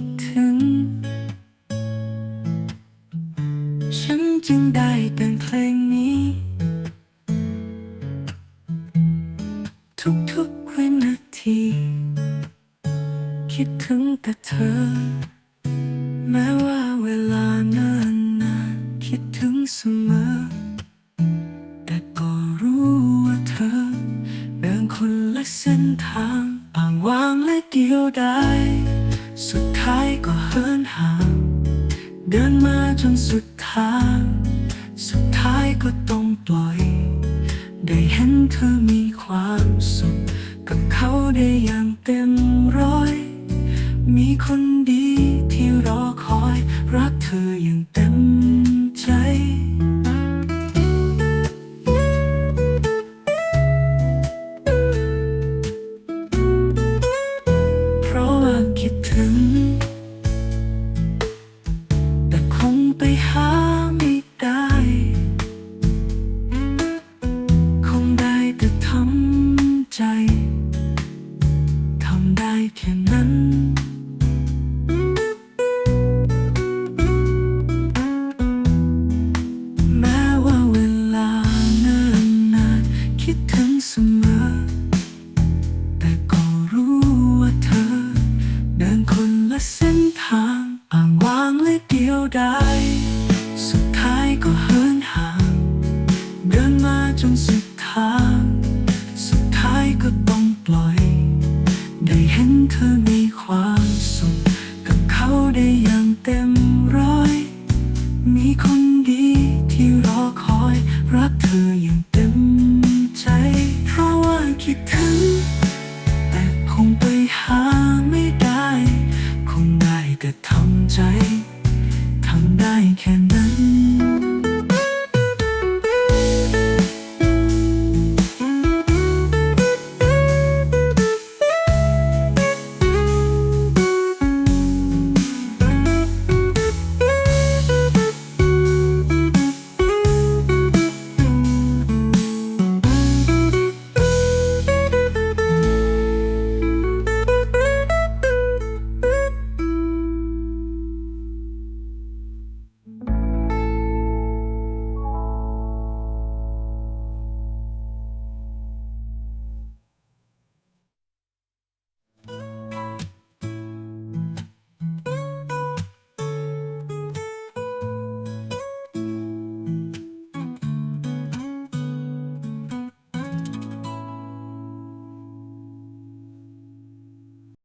ดถึง ฉันจึงได้แต่งเพลงนี้ ทุกทุกวินาที คิดถึงแต่เธอ แม้ว่าเวลานิ่นนานคิดถึงเสมอ แต่ก็รู้ว่าเธอเดินคนละเส้นทางอ่างวางและเดียวดายสุด ก็เหินห่าง เดินมาจนสุดทาง สุดท้ายก็ต้องปล่อย ได้เห็นเธอมีความสุข กับเขาได้อย่างเต็มร้อย มีคนดีที่รอคอย รักเธออย่างเต็มใจ แค่นั้นแม้วเวลานานนานคิดถึงเสมอแต่ก็รู้ว่าเธอเดินคนละเส้นทางอ่างวางและเดียวดายสุดท้ายก็เหินห่าง เดินมาจนสุด ห็นเธอมีความสุขกับเขาได้อย่างเต็มร้อย มีคนดีที่รอคอย รักเธออย่างเต็มใจ เพราะว่าคิดถึง